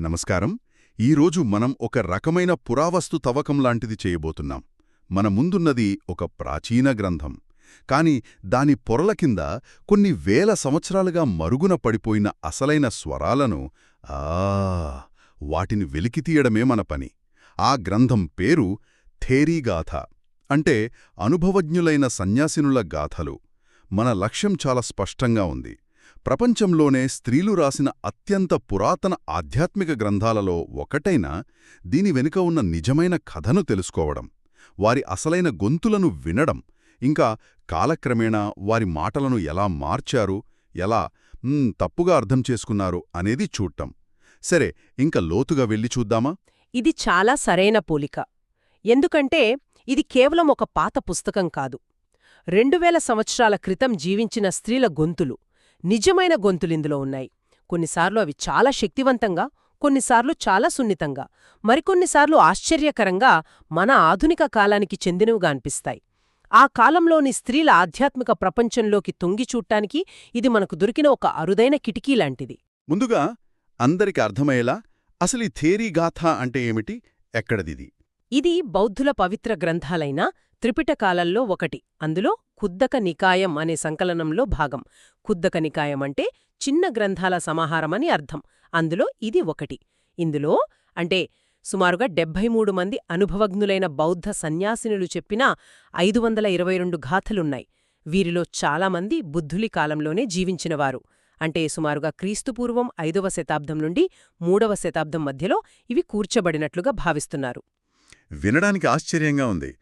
నమస్కారం. ఈరోజు మనం ఒక రకమైన పురావస్తు తవ్వకం లాంటిది చేయబోతున్నాం. మన ముందున్నది ఒక ప్రాచీన గ్రంథం. కాని దాని పొరల కింద కొన్ని వేల సంవత్సరాలుగా మరుగున పడిపోయిన అసలైన స్వరాలను ఆ వాటిని వెలికితీయడమే మన పని. ఆ గ్రంథం పేరు థేరీగాథ అంటే అనుభవజ్ఞులైన సన్యాసినుల గాథలు. మన లక్ష్యం చాలా స్పష్టంగా ఉంది. ప్రపంచంలోనే స్త్రీలు రాసిన అత్యంత పురాతన ఆధ్యాత్మిక గ్రంథాలలో ఒకటైన దీని వెనుక ఉన్న నిజమైన కథను తెలుసుకోవడం వారి అసలైన గొంతులను వినడం ఇంకా కాలక్రమేణా వారి మాటలను ఎలా మార్చారు ఎలా తప్పుగా అర్థం చేసుకున్నారు అనేది చూడటం సరే ఇంక లోతుగా వెళ్ళి చూద్దామా? ఇది చాలా సరైన పోలిక. ఎందుకంటే ఇది కేవలం ఒక పాత పుస్తకం కాదు. రెండువేల సంవత్సరాల క్రితం జీవించిన స్త్రీల గొంతులు. నిజమైన గొంతులిందులో ఉన్నాయి. కొన్నిసార్లు అవి చాలా శక్తివంతంగా కొన్నిసార్లు చాలా సున్నితంగా మరికొన్నిసార్లు ఆశ్చర్యకరంగా మన ఆధునిక కాలానికి చెందినవిగా అనిపిస్తాయి. ఆ కాలంలోని స్త్రీల ఆధ్యాత్మిక ప్రపంచంలోకి తొంగి చూడ్డానికి ఇది మనకు దొరికిన ఒక అరుదైన కిటికీ లాంటిది. ముందుగా అందరికి అర్థమయ్యేలా అసలు ఈ థేరీగాథ అంటే ఏమిటి? ఎక్కడదిది ఇది బౌద్ధుల పవిత్ర గ్రంథాలైన త్రిపిటకాలలో ఒకటి. అందులో కుద్దక నికాయం అనే సంకలనంలో భాగం. కుద్దక నికాయం అంటే చిన్న గ్రంథాల సమాహారమని అర్థం. అందులో ఇది ఒకటి. ఇందులో అంటే సుమారుగా డెబ్భై మూడు మంది అనుభవజ్ఞులైన బౌద్ధ సన్యాసినులు చెప్పిన ఐదు వందల ఇరవై రెండు గాథలున్నాయి. వీరిలో చాలామంది బుద్ధులి కాలంలోనే జీవించినవారు. అంటే సుమారుగా క్రీస్తుపూర్వం ఐదవ శతాబ్దం నుండి మూడవ శతాబ్దం మధ్యలో ఇవి కూర్చబడినట్లుగా భావిస్తున్నారు. వినడానికి ఆశ్చర్యంగా ఉంది.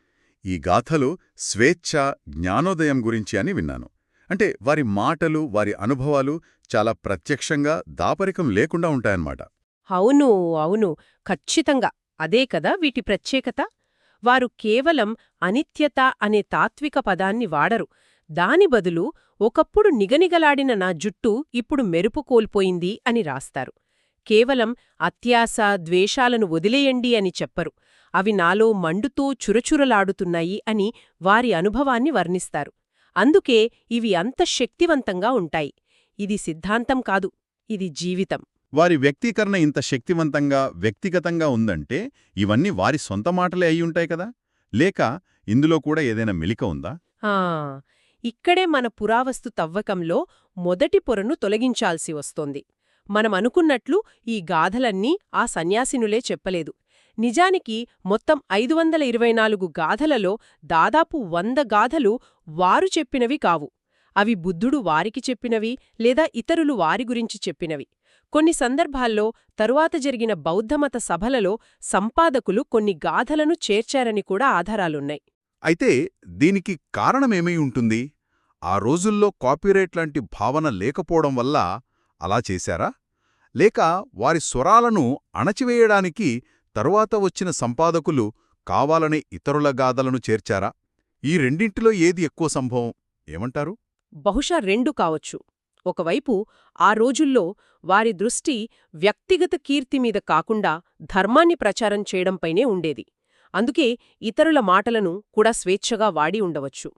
ఈ గాథలు స్వేచ్ఛ జ్ఞానోదయం గురించి అని విన్నాను. అంటే వారి మాటలు వారి అనుభవాలు చాలా ప్రత్యక్షంగా దాపరికం లేకుండా ఉంటాయన్నమాట. అవును అవును. ఖచ్చితంగా. అదే కదా వీటి ప్రత్యేకత? వారు కేవలం అనిత్యత అనే తాత్విక పదాన్ని వాడరు. దాని బదులు ఒకప్పుడు నిగనిగలాడిన నా జుట్టు ఇప్పుడు మెరుపు కోల్పోయింది అని రాస్తారు. కేవలం అత్యాస ద్వేషాలను వదిలేయండి అని చెప్పరు. అవి నాలో మండుతూ చురచురలాడుతున్నాయి అని వారి అనుభవాన్ని వర్ణిస్తారు. అందుకే ఇవి అంత శక్తివంతంగా ఉంటాయి. ఇది సిద్ధాంతం కాదు ఇది జీవితం. వారి వ్యక్తీకరణ ఇంత శక్తివంతంగా వ్యక్తిగతంగా ఉందంటే ఇవన్నీ వారి సొంత మాటలే అయ్యుంటాయి కదా? లేక ఇందులో కూడా ఏదైనా మెలిక ఉందా? ఆ ఇక్కడే మన పురావస్తు తవ్వకంలో మొదటి పొరను తొలగించాల్సి వస్తోంది. మనం అనుకున్నట్లు ఈ గాథలన్నీ ఆ సన్యాసినులే చెప్పలేదు. నిజానికి మొత్తం ఐదు వందల ఇరవై నాలుగు గాథలలో దాదాపు వంద గాథలు వారు చెప్పినవి కావు. అవి బుద్ధుడు వారికి చెప్పినవి లేదా ఇతరులు వారి గురించి చెప్పినవి. కొన్ని సందర్భాల్లో తరువాత జరిగిన బౌద్ధమత సభలలో సంపాదకులు కొన్ని గాథలను చేర్చారని కూడా ఆధారాలున్నాయి. అయితే దీనికి కారణమేమై ఉంటుంది? ఆ రోజుల్లో కాపీరైట్ లాంటి భావన లేకపోవడం వల్ల అలా చేశారా? లేక వారి స్వరాలను అణచివేయడానికి తరువాత వచ్చిన సంపాదకులు కావాలనే ఇతరుల గాథలను చేర్చారా? ఈ రెండింటిలో ఏది ఎక్కువ సంభవం? ఏమంటారు? బహుశా రెండు కావచ్చు. ఒకవైపు ఆ రోజుల్లో వారి దృష్టి వ్యక్తిగత కీర్తి మీద కాకుండా ధర్మాన్ని ప్రచారం చేయడంపైనే ఉండేది. అందుకే ఇతరుల మాటలను కూడా స్వేచ్ఛగా వాడి ఉండవచ్చు.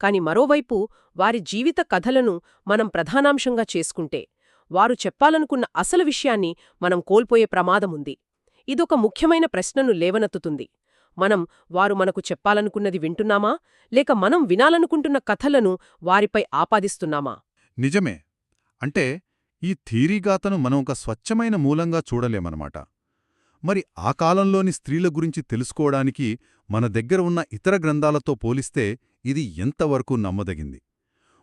కాని మరోవైపు వారి జీవిత కథలను మనం ప్రధానాంశంగా చేసుకుంటే వారు చెప్పాలనుకున్న అసలు విషయాన్ని మనం కోల్పోయే ప్రమాదముంది. ఇదొక ముఖ్యమైన ప్రశ్నను లేవనెత్తుతుంది. మనం వారు మనకు చెప్పాలనుకున్నది వింటున్నామా? లేక మనం వినాలనుకుంటున్న కథలను వారిపై ఆపాదిస్తున్నామా? నిజమే. అంటే ఈ థీరీగాతను మనం ఒక స్వచ్ఛమైన మూలంగా చూడలేమన్నమాట. మరి ఆ కాలంలోని స్త్రీల గురించి తెలుసుకోవడానికి మన దగ్గర ఉన్న ఇతర గ్రంథాలతో పోలిస్తే ఇది ఎంతవరకు నమ్మదగింది?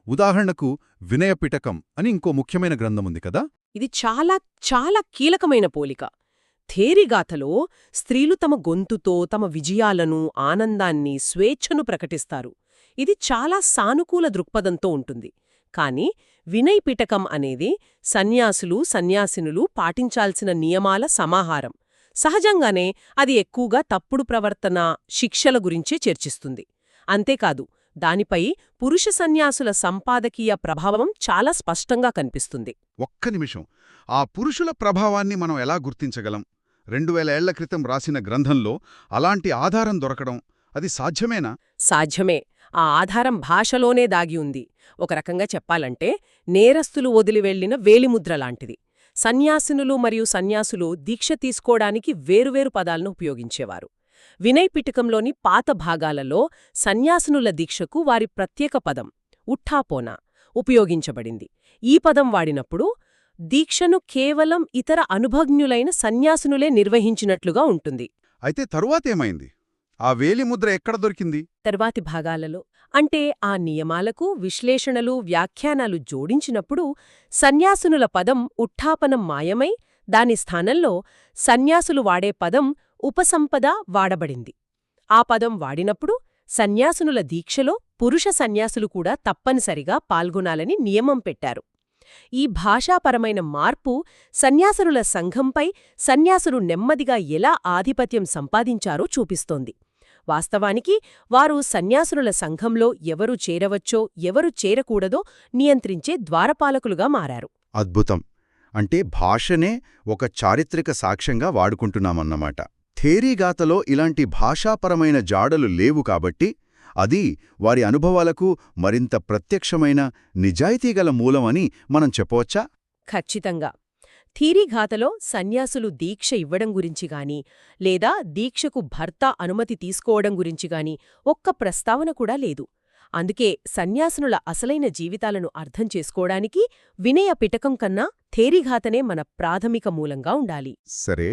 ఉదాహరణకు వినయపిటకం అని ఇంకో ముఖ్యమైన గ్రంథముంది కదా? ఇది చాలా చాలా కీలకమైన పోలిక. థేరిగాథలో స్త్రీలు తమ గొంతుతో తమ విజయాలను ఆనందాన్ని స్వేచ్ఛను ప్రకటిస్తారు. ఇది చాలా సానుకూల దృక్పథంతో ఉంటుంది. కాని వినయ్ పిటకం అనేది సన్యాసులు సన్యాసినులు పాటించాల్సిన నియమాల సమాహారం. సహజంగానే అది ఎక్కువగా తప్పుడు ప్రవర్తన శిక్షల గురించే చర్చిస్తుంది. అంతేకాదు దానిపై పురుష సన్యాసుల సంపాదకీయ ప్రభావం చాలా స్పష్టంగా కనిపిస్తుంది. ఒక్క నిమిషం. ఆ పురుషుల ప్రభావాన్ని మనం ఎలా గుర్తించగలం? రెండు వేల ఏళ్ళ క్రితం రాసిన గ్రంథంలో అలాంటి ఆధారం దొరకడం అది సాధ్యమేనా? సాధ్యమే. ఆ ఆధారం భాషలోనే దాగి ఉంది. ఒక రకంగా చెప్పాలంటే నేరస్తులు వదిలి వెళ్ళిన వేలిముద్ర లాంటిది. సన్యాసినులు మరియు సన్యాసులు దీక్ష తీసుకోవడానికి వేరువేరు పదాలను ఉపయోగించేవారు. వినయ్ పిటకంలోని పాత భాగాలలో సన్యాసినుల దీక్షకు వారి ప్రత్యేక పదం ఉఠ్ఠాపోన ఉపయోగించబడింది. ఈ పదం వాడినప్పుడు దీక్షను కేవలం ఇతర అనుభజ్ఞులైన సన్యాసినులే నిర్వహించినట్లుగా ఉంటుంది. అయితే తరువాతేమైంది ఆ వేలిముద్ర ఎక్కడ దొరికింది? తర్వాతి భాగాలలో అంటే ఆ నియమాలకు విశ్లేషణలు వ్యాఖ్యానాలు జోడించినప్పుడు సన్యాసునుల పదం ఉఠ్ఠాపనం మాయమై దాని స్థానంలో సన్యాసులు వాడే పదం ఉపసంపద వాడబడింది. ఆ పదం వాడినప్పుడు సన్యాసునుల దీక్షలో పురుష సన్యాసులు కూడా తప్పనిసరిగా పాల్గొనాలని నియమం పెట్టారు. ఈ భాషాపరమైన మార్పు సన్యాసునుల సంఘంపై సన్యాసులు నెమ్మదిగా ఎలా ఆధిపత్యం సంపాదించారో చూపిస్తోంది. వాస్తవానికి వారు సన్యాసునుల సంఘంలో ఎవరు చేరవచ్చో ఎవరు చేరకూడదో నియంత్రించే ద్వారపాలకులుగా మారారు. అద్భుతం! అంటే భాషనే ఒక చారిత్రక సాక్ష్యంగా వాడుకుంటున్నామన్నమాట. థేరీగాతలో ఇలాంటి భాషాపరమైన జాడలు లేవు కాబట్టి అది వారి అనుభవాలకు మరింత ప్రత్యక్షమైన నిజాయితీగల మూలమని మనం చెప్పవచ్చా? ఖచ్చితంగా. థీరీఘాతలో సన్యాసులు దీక్ష ఇవ్వడం గురించి గాని లేదా దీక్షకు భర్త అనుమతి తీసుకోవడం గురించి గాని ఒక్క ప్రస్తావన కూడా లేదు. అందుకే సన్యాసునుల అసలైన జీవితాలను అర్థం చేసుకోవడానికి వినయ పిటకం కన్నా థేరీఘాతనే మన ప్రాథమిక మూలంగా ఉండాలి. సరే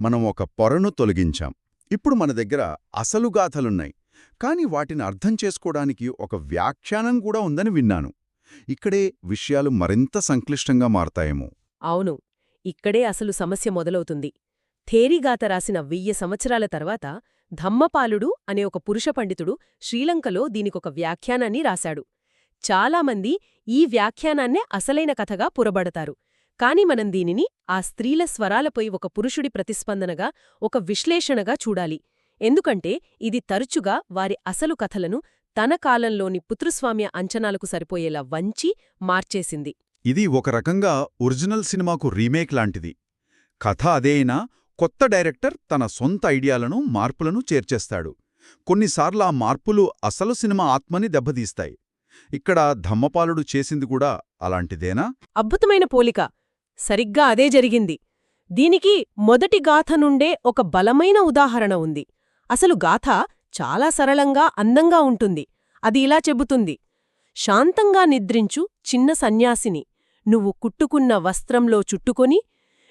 మనం ఒక పొరను తొలగించాం. ఇప్పుడు మన దగ్గర అసలు గాథలున్నాయి. కాని వాటిని అర్థం చేసుకోవడానికి ఒక వ్యాఖ్యానం కూడా ఉందని విన్నాను. ఇక్కడే విషయాలు మరింత సంక్లిష్టంగా మారతాయేమో. అవును. ఇక్కడే అసలు సమస్య మొదలవుతుంది. థేరీగాత రాసిన వెయ్యి సంవత్సరాల తర్వాత ధమ్మపాలుడు అనే ఒక పురుష పండితుడు శ్రీలంకలో దీనికొక వ్యాఖ్యానాన్ని రాశాడు. చాలామంది ఈ వ్యాఖ్యానాన్నే అసలైన కథగా పురబడతారు. కాని మనం దీనిని ఆ స్త్రీల స్వరాలపై ఒక పురుషుడి ప్రతిస్పందనగా ఒక విశ్లేషణగా చూడాలి. ఎందుకంటే ఇది తరచుగా వారి అసలు కథలను తన కాలంలోని పుత్రుస్వామ్య అంచనాలకు సరిపోయేలా వంచి మార్చేసింది. ఇది ఒక రకంగా ఒరిజినల్ సినిమాకు రీమేక్ లాంటిది. కథ అదే అయినా కొత్త డైరెక్టర్ తన సొంత ఐడియాలను మార్పులను చేర్చేస్తాడు. కొన్నిసార్లు ఆ మార్పులు అసలు సినిమా ఆత్మని దెబ్బతీస్తాయి. ఇక్కడ ధమ్మపాలుడు చేసింది కూడా అలాంటిదేనా? అద్భుతమైన పోలిక. సరిగ్గా అదే జరిగింది. దీనికి మొదటి గాథ నుండే ఒక బలమైన ఉదాహరణ ఉంది. అసలు గాథ చాలా సరళంగా అందంగా ఉంటుంది. అది ఇలా చెబుతుంది. శాంతంగా నిద్రించు చిన్న సన్యాసిని. నువ్వు కుట్టుకున్న వస్త్రంలో చుట్టుకొని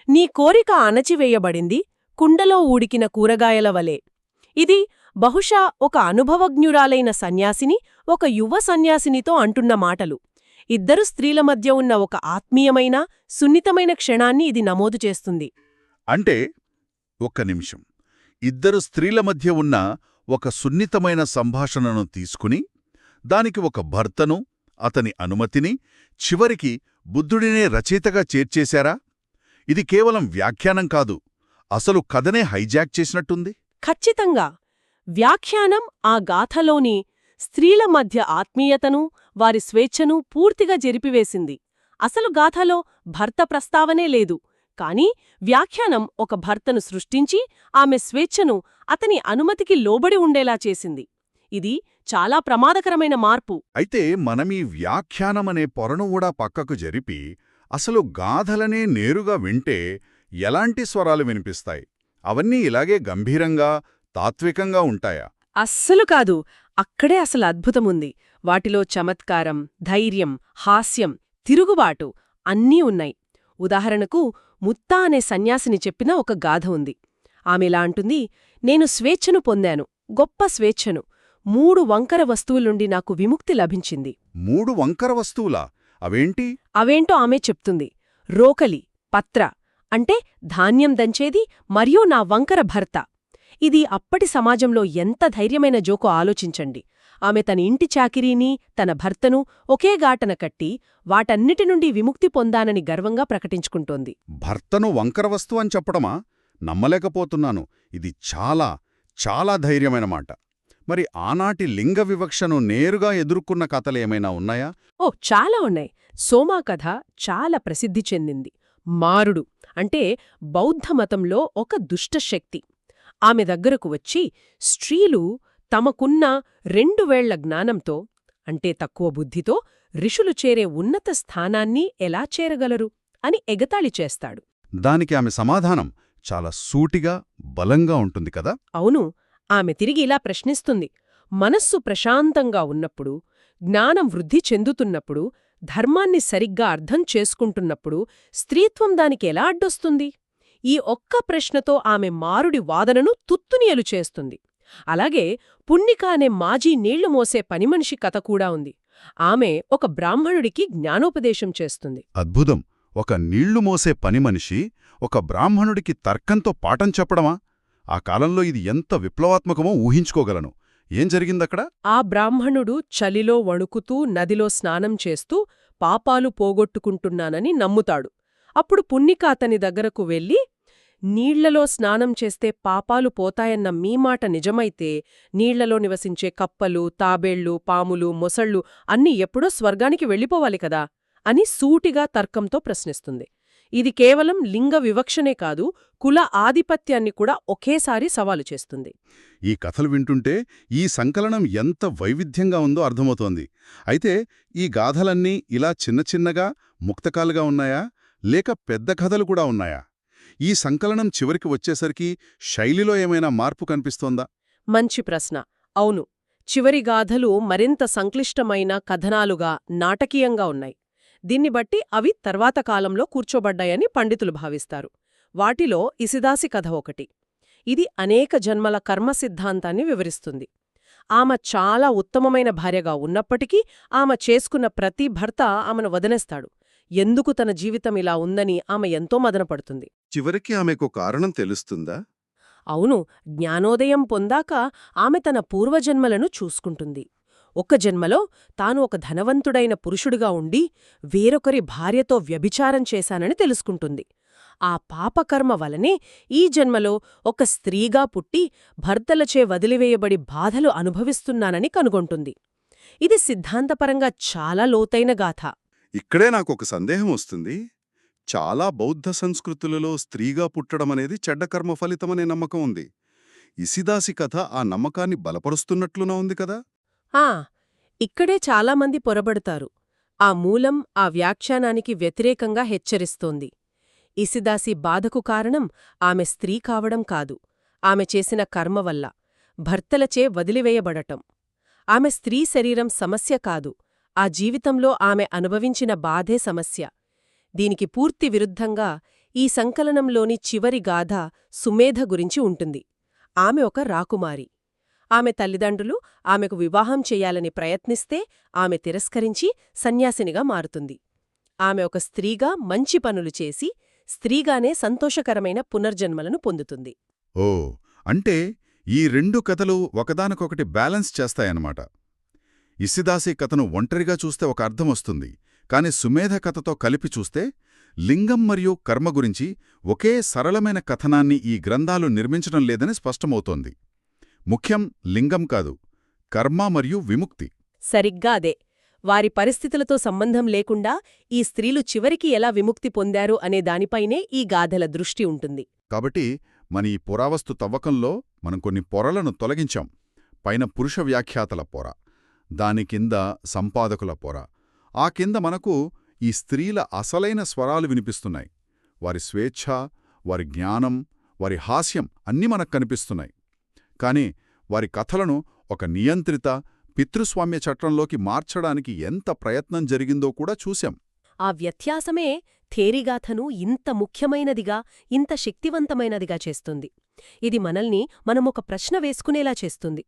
నీ కోరిక అణచివేయబడింది కుండలో ఊడికిన కూరగాయల వలె. ఇది బహుశా ఒక అనుభవజ్ఞురాలైన సన్యాసిని ఒక యువ సన్యాసినితో అంటున్న మాటలు. ఇద్దరు స్త్రీల మధ్య ఉన్న ఒక ఆత్మీయమైన సున్నితమైన క్షణాన్ని ఇది నమోదు చేస్తుంది. అంటే ఒక్క నిమిషం. ఇద్దరు స్త్రీల మధ్య ఉన్న ఒక సున్నితమైన సంభాషణను తీసుకుని దానికి ఒక భర్తను అతని అనుమతిని చివరికి బుద్ధుడినే రచయితగా చేర్చేశారా? ఇది కేవలం వ్యాఖ్యానం కాదు అసలు కథనే హైజాక్ చేసినట్టుంది. ఖచ్చితంగా. వ్యాఖ్యానం ఆ గాథలోని స్త్రీల మధ్య ఆత్మీయతను వారి స్వేచ్ఛను పూర్తిగా జరిపివేసింది. అసలు గాథలో భర్త ప్రస్తావనే లేదు. కాని వ్యాఖ్యానం ఒక భర్తను సృష్టించి ఆమె స్వేచ్ఛను అతని అనుమతికి లోబడి ఉండేలా చేసింది. ఇది చాలా ప్రమాదకరమైన మార్పు. అయితే మనమీ వ్యాఖ్యానమనే పొరను కూడా పక్కకు జరిపి అసలు గాథలనే నేరుగా వింటే ఎలాంటి స్వరాలు వినిపిస్తాయి? అవన్నీ ఇలాగే గంభీరంగా తాత్వికంగా ఉంటాయా? అస్సలు కాదు. అక్కడే అసలు అద్భుతముంది. వాటిలో చమత్కారం ధైర్యం హాస్యం తిరుగుబాటు అన్నీ ఉన్నాయి. ఉదాహరణకు ముత్తా అనే సన్యాసిని చెప్పిన ఒక గాథ ఉంది. ఆమెలా అంటుంది నేను స్వేచ్ఛను పొందాను గొప్ప స్వేచ్ఛను. మూడు వంకర వస్తువులుండి నాకు విముక్తి లభించింది. మూడు వంకర వస్తువులా? అవేంటి? అవేంటో ఆమె చెప్తుంది రోకలి పత్ర అంటే ధాన్యం దంచేది మరియు నా వంకర భర్త. ఇది అప్పటి సమాజంలో ఎంత ధైర్యమైన జోకో ఆలోచించండి. ఆమె తన ఇంటి చాకిరీని తన భర్తను ఒకే గాటన కట్టి వాటన్నిటి నుండి విముక్తి పొందానని గర్వంగా ప్రకటించుకుంటోంది. భర్తను వంకర వస్తువు అని చెప్పడమా? నమ్మలేకపోతున్నాను. ఇది చాలా చాలా ధైర్యమైన మాట. మరి ఆనాటి లింగ వివక్షను నేరుగా ఎదుర్కొన్న కథలేమైనా ఉన్నాయా? ఓ చాలా ఉన్నాయి. సోమా కథ చాలా ప్రసిద్ధి చెందింది. మారుడు అంటే బౌద్ధమతంలో ఒక దుష్టశక్తి ఆమె దగ్గరకు వచ్చి స్త్రీలు తమకున్న రెండు వేళ్ళ జ్ఞానంతో అంటే తక్కువ బుద్ధితో ఋషులు చేరే ఉన్నత స్థానాన్ని ఎలా చేరగలరు? అని ఎగతాళి చేస్తాడు. దానికి ఆమె సమాధానం చాలా సూటిగా బలంగా ఉంటుంది కదా? అవును ఆమె తిరిగి ఇలా ప్రశ్నిస్తుంది. మనస్సు ప్రశాంతంగా ఉన్నప్పుడు జ్ఞానం వృద్ధి చెందుతున్నప్పుడు ధర్మాన్ని సరిగ్గా అర్థం చేసుకుంటున్నప్పుడు స్త్రీత్వం దానికి ఎలా అడ్డొస్తుంది? ఈ ఒక్క ప్రశ్నతో ఆమె మారుడి వాదనను తుత్తునియలు చేస్తుంది. అలాగే పుణ్ణిక అనే మాజీ నీళ్ళు మోసే పనిమనిషి కథ కూడా ఉంది. ఆమె ఒక బ్రాహ్మణుడికి జ్ఞానోపదేశం చేస్తుంది. అద్భుతం! ఒక నీళ్ళు మోసే పని మనిషి ఒక బ్రాహ్మణుడికి తర్కంతో పాఠం చెప్పడమా? ఆ కాలంలో ఇది ఎంత విప్లవాత్మకమో ఊహించుకోగలను. ఏం జరిగిందక్కడ? ఆ బ్రాహ్మణుడు చలిలో వణుకుతూ నదిలో స్నానం చేస్తూ పాపాలు పోగొట్టుకుంటున్నానని నమ్ముతాడు. అప్పుడు పుణ్ణిక అతని దగ్గరకు వెళ్ళి నీళ్ళలో స్నానం చేస్తే పాపాలు పోతాయన్న మీ మాట నిజమైతే నీళ్ళలో నివసించే కప్పలు తాబేళ్ళు పాములు మొసళ్ళు అన్నీ ఎప్పుడో స్వర్గానికి వెళ్ళిపోవాలి కదా అని సూటిగా తర్కంతో ప్రశ్నిస్తుంది. ఇది కేవలం లింగ వివక్షనే కాదు కుల ఆధిపత్యాన్ని కూడా ఒకేసారి సవాలు చేస్తుంది. ఈ కథలు వింటుంటే ఈ సంకలనం ఎంత వైవిధ్యంగా ఉందో అర్థమవుతోంది. అయితే ఈ గాథలన్నీ ఇలా చిన్న చిన్నగా ముక్తకాలుగా ఉన్నాయా? లేక పెద్ద కథలు కూడా ఉన్నాయా? ఈ సంకలనం చివరికి వచ్చేసరికి శైలిలో ఏమైనా మార్పు కనిపిస్తోందా? మంచి ప్రశ్న. అవును. చివరి గాథలు మరింత సంక్లిష్టమైన కథనాలుగా నాటకీయంగా ఉన్నాయి. దీన్ని బట్టి అవి తర్వాత కాలంలో కూర్చోబడ్డాయని పండితులు భావిస్తారు. వాటిలో ఇసిదాసి కథ ఒకటి. ఇది అనేక జన్మల కర్మ సిద్ధాంతాన్ని వివరిస్తుంది. ఆమె చాలా ఉత్తమమైన భార్యగా ఉన్నప్పటికీ ఆమె చేసుకున్న ప్రతి భర్త ఆమెను వదిలేస్తాడు. ఎందుకు తన జీవితం ఇలా ఉందని ఆమె ఎంతో మదనపడుతుంది. చివరికి ఆమెకు కారణం తెలుస్తుందా? అవును జ్ఞానోదయం పొందాక ఆమె తన పూర్వజన్మలను చూసుకుంటుంది. ఒక జన్మలో తాను ఒక ధనవంతుడైన పురుషుడిగా ఉండి వేరొకరి భార్యతో వ్యభిచారం చేశానని తెలుసుకుంటుంది. ఆ పాపకర్మ వలనే ఈ జన్మలో ఒక స్త్రీగా పుట్టి భర్తలచే వదిలివేయబడి బాధలు అనుభవిస్తున్నానని కనుగొంటుంది. ఇది సిద్ధాంతపరంగా చాలా లోతైన గాథ. ఇక్కడే నాకు ఒక సందేహం వస్తుంది. చాలా బౌద్ధ సంస్కృతులలో స్త్రీగా పుట్టడమనేది చెడ్డ కర్మ ఫలితమనే నమ్మకం ఉంది. ఇసిదాసి కథ ఆ నమ్మకాన్ని బలపరుస్తున్నట్లునా ఉంది కదా? ఆ! ఇక్కడే చాలామంది పొరబడతారు. ఆ మూలం ఆ వ్యాఖ్యానానికి వ్యతిరేకంగా హెచ్చరిస్తోంది. ఇసిదాసి బాధకు కారణం ఆమె స్త్రీ కావడం కాదు. ఆమె చేసిన కర్మ వల్ల. భర్తలచే వదిలివేయబడటం. ఆమె స్త్రీ శరీరం సమస్య కాదు. ఆ జీవితంలో ఆమె అనుభవించిన బాధే సమస్య. దీనికి పూర్తి విరుద్ధంగా ఈ సంకలనంలోని చివరి గాథ సుమేధ గురించి ఉంటుంది. ఆమె ఒక రాకుమారి. ఆమె తల్లిదండ్రులు ఆమెకు వివాహం చెయ్యాలని ప్రయత్నిస్తే ఆమె తిరస్కరించి సన్యాసినిగా మారుతుంది. ఆమె ఒక స్త్రీగా మంచి పనులు చేసి స్త్రీగానే సంతోషకరమైన పునర్జన్మలను పొందుతుంది. ఓ అంటే ఈ రెండు కథలు ఒకదానికొకటి బ్యాలెన్స్ చేస్తాయన్నమాట. ఇసిదాసి కథను ఒంటరిగా చూస్తే ఒక అర్థం వస్తుంది. కాని సుమేధ కథతో కలిపి చూస్తే లింగం మరియు కర్మ గురించి ఒకే సరళమైన కథనాన్ని ఈ గ్రంథాలు నిర్మించడం లేదని స్పష్టమవుతోంది. ముఖ్యం లింగం కాదు కర్మ మరియు విముక్తి. సరిగ్గా అదే. వారి పరిస్థితులతో సంబంధం లేకుండా ఈ స్త్రీలు చివరికి ఎలా విముక్తి పొందారు అనే దానిపైనే ఈ గాథల దృష్టి ఉంటుంది. కాబట్టి మన ఈ పురావస్తు తవ్వకంలో మనం కొన్ని పొరలను తొలగించాం. పైన పురుష వ్యాఖ్యాతల పొర. దాని కింద సంపాదకుల పొర. ఆ కింద మనకు ఈ స్త్రీల అసలైన స్వరాలు వినిపిస్తున్నాయి. వారి స్వేచ్ఛ వారి జ్ఞానం వారి హాస్యం అన్నీ మనకు కనిపిస్తున్నాయి. కానీ వారి కథలను ఒక నియంత్రిత పితృస్వామ్య చట్టంలోకి మార్చడానికి ఎంత ప్రయత్నం జరిగిందో కూడా చూశాం. ఆ వ్యత్యాసమే థేరిగాథను ఇంత ముఖ్యమైనదిగా ఇంత శక్తివంతమైనదిగా చేస్తుంది. ఇది మనల్ని మనమొక ప్రశ్న వేసుకునేలా చేస్తుంది.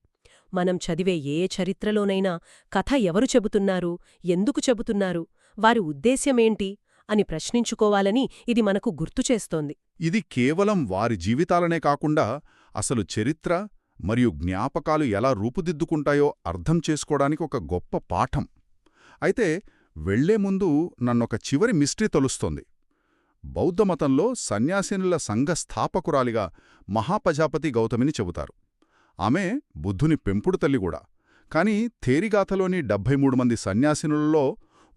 మనం చదివే ఏ చరిత్రలోనైనా కథ ఎవరు చెబుతున్నారు ఎందుకు చెబుతున్నారు వారి ఉద్దేశ్యమేంటి అని ప్రశ్నించుకోవాలని ఇది మనకు గుర్తుచేస్తోంది ఇది కేవలం వారి జీవితాలనే కాకుండా అసలు చరిత్ర మరియు జ్ఞాపకాలు ఎలా రూపుదిద్దుకుంటాయో అర్థం చేసుకోవడానికి ఒక గొప్ప పాఠం. అయితే వెళ్ళే ముందు నన్నొక చివరి మిస్టరీ తొలుస్తోంది. బౌద్ధమతంలో సన్యాసినుల సంఘ స్థాపకురాలిగా మహాపజాపతి గౌతమిని చెబుతారు. ఆమె బుద్ధుని పెంపుడు తల్లిగూడా కాని థేరిగాథలోని డెబ్భై మూడు మంది సన్యాసినులలో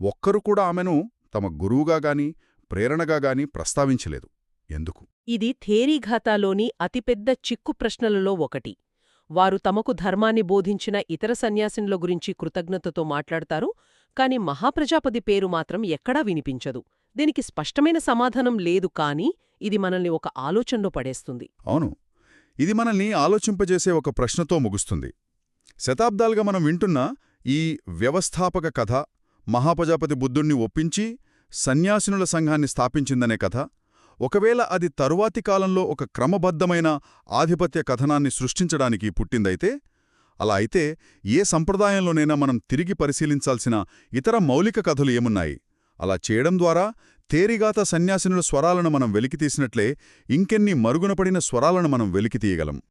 ఒక్కరు కూడా ఆమెను తమ గురువుగా గాని ప్రేరణగా గాని ప్రస్తావించలేదు. ఎందుకు? ఇది థేరీఘాతాలోని అతిపెద్ద చిక్కు ప్రశ్నలలో ఒకటి. వారు తమకు ధర్మాన్ని బోధించిన ఇతర సన్యాసినుల గురించి కృతజ్ఞతతో మాట్లాడతారు కాని మహాప్రజాపతి పేరు మాత్రం ఎక్కడా వినిపించదు. దీనికి స్పష్టమైన సమాధానం లేదు కానీ ఇది మనల్ని ఒక ఆలోచనలో పడేస్తుంది. అవును. ఇది మనల్ని ఆలోచింపజేసే ఒక ప్రశ్నతో ముగుస్తుంది. శతాబ్దాలుగా మనం వింటున్న ఈ వ్యవస్థాపక కథ మహాప్రజాపతి బుద్ధుణ్ణి ఒప్పించి సన్యాసినుల సంఘాన్ని స్థాపించిందనే కథ ఒకవేళ అది తరువాతి కాలంలో ఒక క్రమబద్ధమైన ఆధిపత్య కథనాన్ని సృష్టించడానికి పుట్టిందైతే అలా అయితే ఏ సంప్రదాయంలోనైనా మనం తిరిగి పరిశీలించాల్సిన ఇతర మౌలిక కథలు ఏమున్నాయి? అలా చేయడం ద్వారా తేరిగాత సన్యాసినుల స్వరాలను మనం వెలికితీసినట్లే ఇంకెన్ని మరుగునపడిన స్వరాలను మనం వెలికితీయగలం.